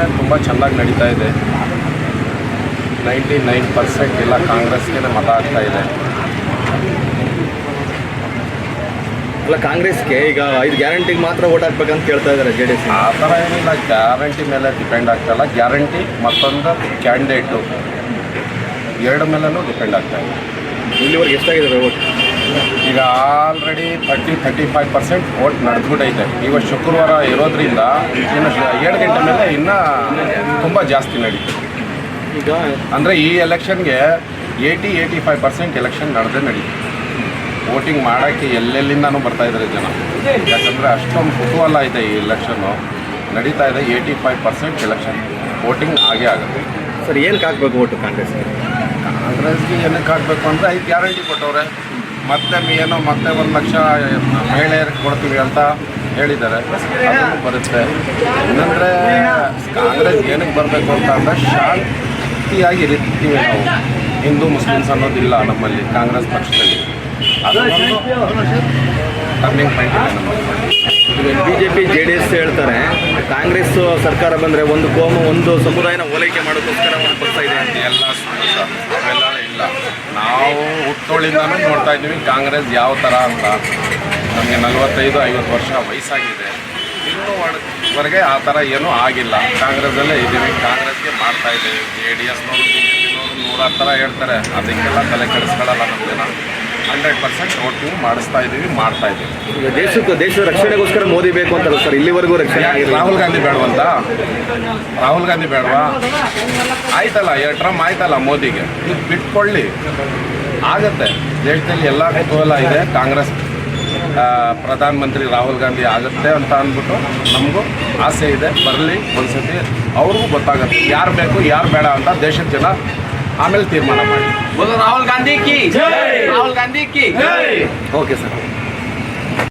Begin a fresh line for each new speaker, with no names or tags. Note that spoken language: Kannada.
ವಿಂಗಡಣೆ ತುಂಬ ಚೆನ್ನಾಗಿ ನಡೀತಾ ಇದೆ. ನೈಂಟಿ ನೈನ್ ಪರ್ಸೆಂಟ್ ಎಲ್ಲ ಕಾಂಗ್ರೆಸ್ಗೆ ಮತ ಆಗ್ತಾ ಇದೆ.
ಅಲ್ಲ ಕಾಂಗ್ರೆಸ್ಗೆ ಈಗ ಐದು ಗ್ಯಾರಂಟಿಗೆ ಮಾತ್ರ ಓಟ್ ಹಾಕ್ಬೇಕಂತ ಕೇಳ್ತಾ ಇದ್ದಾರೆ ಜೆ ಡಿ ಎಸ್
ಆ ಥರ ಏನಿಲ್ಲ ಗ್ಯಾರಂಟಿ ಮೇಲೆ ಡಿಪೆಂಡ್ ಆಗ್ತಾಯಿಲ್ಲ ಗ್ಯಾರಂಟಿ ಮತ್ತೊಂದು ಕ್ಯಾಂಡಿಡೇಟು ಎರಡು ಮೇಲೂ ಡಿಪೆಂಡ್ ಆಗ್ತಾ ಇದೆ.
ಇಲ್ಲಿವರೆಗೆ ಎಷ್ಟಾಗಿದೆ ಓಟ್
ಈಗ already thirty thirty five percent vote ನಡೆದ್ಬಿಟ್ಟೈತೆ ಈಗ ಶುಕ್ರವಾರ ಇರೋದ್ರಿಂದ ಇನ್ನು ಏಳು ಗಂಟೆ ಮೇಲೆ ಇನ್ನೂ ತುಂಬ ಜಾಸ್ತಿ ನಡೀತು.
ಈಗ
ಅಂದರೆ ಈ ಎಲೆಕ್ಷನ್ಗೆ eighty eighty five percent election ನಡೆದೇ ನಡೀತು. ವೋಟಿಂಗ್ ಮಾಡೋಕ್ಕೆ ಎಲ್ಲೆಲ್ಲಿಂದನೂ ಬರ್ತಾ ಇದ್ದಾರೆ ಜನ. ಯಾಕಂದರೆ ಅಷ್ಟೊಂದು ಕುತೂಹಲ ಇದೆ ಈ ಎಲೆಕ್ಷನ್ನು ನಡೀತಾ ಇದೆ eighty five percent election. Voting ಆಗೇ ಆಗುತ್ತೆ.
ಸರ್ ಏನಕ್ಕೆ ಹಾಕ್ಬೇಕು ಓಟು ಕಾಂಗ್ರೆಸ್ಗೆ?
ಕಾಂಗ್ರೆಸ್ಗೆ ಏನಕ್ಕೆ ಹಾಕಬೇಕು ಅಂದರೆ ಐದು ಗ್ಯಾರಂಟಿ ಕೊಟ್ಟವ್ರೆ. ಮತ್ತೆ ಏನೋ ಮತ್ತೆ ಒಂದು ಲಕ್ಷ ಮಹಿಳೆಯರಿಗೆ ಕೊಡ್ತೀವಿ ಅಂತ ಹೇಳಿದ್ದಾರೆ. ಬರುತ್ತೆ. ಏನಂದ್ರೆ, ಕಾಂಗ್ರೆಸ್ ಏನಕ್ಕೆ ಬರಬೇಕು ಅಂತ ಅಂದ್ರೆ ಶಾಂತಿಯಾಗಿ ಇರ್ತೀವಿ ನಾವು. ಹಿಂದೂ ಮುಸ್ಲಿಮ್ಸ್ ಅನ್ನೋದಿಲ್ಲ ನಮ್ಮಲ್ಲಿ, ಕಾಂಗ್ರೆಸ್ ಪಕ್ಷದಲ್ಲಿ. ಅದೊಂದು turning point
B J P J D S ಹೇಳ್ತಾರೆ. ಕಾಂಗ್ರೆಸ್ ಸರ್ಕಾರ ಬಂದರೆ ಒಂದು ಕೋಮ, ಒಂದು ಸಮುದಾಯನ ಓಲೈಕೆ ಮಾಡೋಕ್ಕೋಸ್ಕರ ಒಂದು ಪಕ್ಷ ಇದೆ
ಎಲ್ಲ ಅವೆಲ್ಲ ಇಲ್ಲ. ನಾವು ಹುಟ್ಟೋಳಿಂದಾನು ನೋಡ್ತಾ ಇದ್ದೀವಿ, ಕಾಂಗ್ರೆಸ್ ಯಾವ ಥರ ಅಂತ ನಮಗೆ ನಲವತ್ತೈದು, ಐವತ್ತು ವರ್ಷ ವಯಸ್ಸಾಗಿದೆ. ಇನ್ನೂ ವರೆಗೆ ಆ ಥರ ಏನೂ ಆಗಿಲ್ಲ. ಕಾಂಗ್ರೆಸ್ಸಲ್ಲೇ ಇದ್ದೀವಿ, ಕಾಂಗ್ರೆಸ್ಗೆ ಮಾಡ್ತಾ ಇದ್ದೀವಿ. ಜೆ ಡಿ ಎಸ್ನವರು ಬಿ ಜೆ ಪಿನವರು ನೂರಾರು ಥರ ಹೇಳ್ತಾರೆ. ಅದಕ್ಕೆಲ್ಲ ತಲೆ ಕೆಡಿಸ್ಕೊಳ್ಳಲ್ಲ ನಮ್ಮ ಜನ ಹಂಡ್ರೆಡ್ ಪರ್ಸೆಂಟ್ ಒಟ್ಟು ಮಾಡಿಸ್ತಾ ಇದ್ದೀವಿ ಮಾಡ್ತಾ ಇದ್ದೀವಿ.
ಈಗ ದೇಶಕ್ಕೆ ದೇಶದ ರಕ್ಷಣೆಗೋಸ್ಕರ ಮೋದಿ ಬೇಕು ಅಂತ ಸರ್ ಇಲ್ಲಿವರೆಗೂ ರಕ್ಷಣೆ
ರಾಹುಲ್ ಗಾಂಧಿ ಬೇಡವಂತ? ರಾಹುಲ್ ಗಾಂಧಿ ಬೇಡವಾ? ಆಯ್ತಲ್ಲ ಎರಡು ಟ್ರಮ್ ಆಯ್ತಲ್ಲ ಮೋದಿಗೆ. ಇದು ಬಿಟ್ಕೊಳ್ಳಿ. ಆಗತ್ತೆ. ದೇಶದಲ್ಲಿ ಎಲ್ಲ ಕುತೂಹಲ ಇದೆ. ಕಾಂಗ್ರೆಸ್ ಪ್ರಧಾನಮಂತ್ರಿ ರಾಹುಲ್ ಗಾಂಧಿ ಆಗುತ್ತೆ ಅಂತ ಅಂದ್ಬಿಟ್ಟು ನಮಗೂ ಆಸೆ ಇದೆ. ಬರಲಿ ಒಂದ್ಸತಿ. ಅವ್ರಿಗೂ ಗೊತ್ತಾಗುತ್ತೆ. ಯಾರು ಬೇಕು ಯಾರು ಬೇಡ ಅಂತ ದೇಶದ ಜನ ಆಮೇಲೆ ತೀರ್ಮಾನ ಮಾಡಿ.
ರಾಹುಲ್ ಗಾಂಧಿ ಕಿ మోదీకి
ఓకే సార్